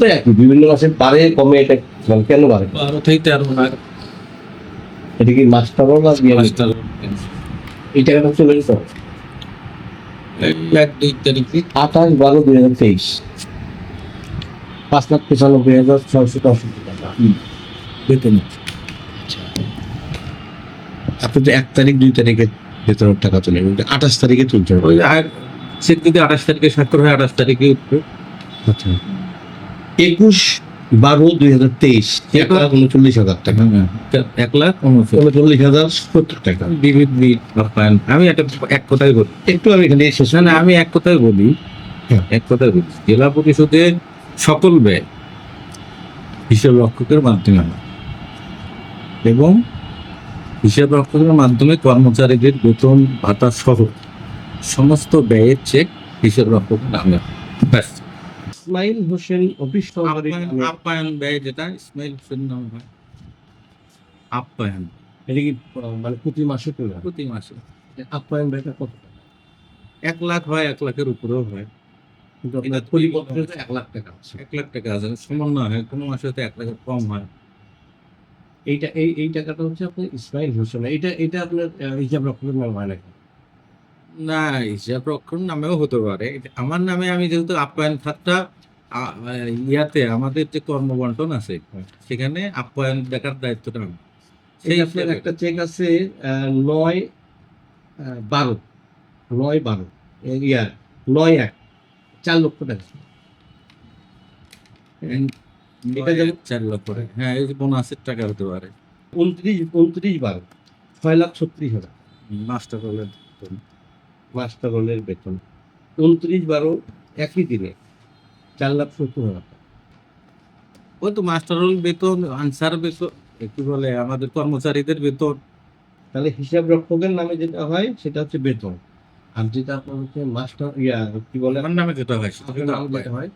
তো একই বিভিন্ন মাসে বাড়ে কমে এটা মানে কেন বাড়ে? বারো থেকে তেরো লাখ। এটা কি না মাস্টার এই টাকাটা চলে যেত এক দুই তারিখে। আঠাশ বারো দুই হাজার তেইশ। পাঁচ লাখ পঁচানব্বই হাজার ছয়শো দশটি টাকা। বেতন আপনি তো এক তারিখ দুই তারিখে বেতনের টাকা আঠাশ তারিখে চেক যদি আঠাশ তারিখে স্বাক্ষর হয় আঠাশ তারিখে উঠবে। আচ্ছা। একুশ বারো দুই হাজার তেইশ এক লাখ উনচল্লিশ হাজার টাকা। এক লাখ উনচল্লিশ। হাজার সত্তর টাকা। বিবিধ আমি একটা এক কথাই বলি। একটু আমি এখানে শেষ না আমি এক কথাই বলি। হ্যাঁ। এক কথাই বলি। জেলা পরিষদের সকল ব্যয় হিসাব রক্ষকের মাধ্যমে হয়। এবং হিসাব রক্ষকের মাধ্যমে কর্মচারীদের বেতন ভাতা সহ সমস্ত ব্যয়ের চেক হিসাব রক্ষকের নামে হয়। ব্যাস। ইসমাইল হোসেন অফিস সহকারী আপ্যায়ন ব্যয় যেটা ইসমাইল হোসেন নামে হয়। আপ্যায়ন। এটা কি মানে প্রতি মাসে আসে? প্রতি মাসে। আপ্যায়ন ব্যয়টা কত এক লাখ হয় এক লাখের উপরেও হয়। কিন্তু আপনার পরিবর্তনে এক লাখ টাকা আছে। এক লাখ টাকা আছে। সমন্বয় হয় কোনো মাসে তো এক লাখের কম হয়। এইটা এই এই টাকাটা হচ্ছে আপনার ইসমাইল হোসেন। এটা এটা আপনার আহ, হিসাব রক্ষকের নাম হয় নাকি? না হিসাব রক্ষণ নামেও হতে পারে। আমার নামে আমি যেহেতু আপ্যায়ন খাতটা ইয়াতে আমাদের যে কর্মবন্টন আছে সেখানে আপ্যায়ন দেখার দায়িত্বটা আমার। সেই আপনার একটা চেক আছে নয় বারো। নয় বারো। ইয়ার নয় এক। চার লক্ষ টাকা। এটা চার লক্ষ টাকা। হ্যাঁ এই যে বোনাসের টাকা হতে পারে। উনত্রিশ উনত্রিশ বারো। ছয় লাখ ছত্রিশ হাজার। মাস্টার হলে মাস্টার রোলের বেতন। উনত্রিশ বারো একই দিনে। চার লাখ সত্তর হাজার ওই তো মাস্টার হল বেতন আনসার বেতন কি বলে আমাদের কর্মচারীদের বেতন। তাহলে হিসাব রক্ষকের নামে যেটা হয় সেটা হচ্ছে বেতন। আর যেটা আপনার হচ্ছে মাস্টার ইয়া কি বলে? আমার নামে যেটা হয় সেটা। হয়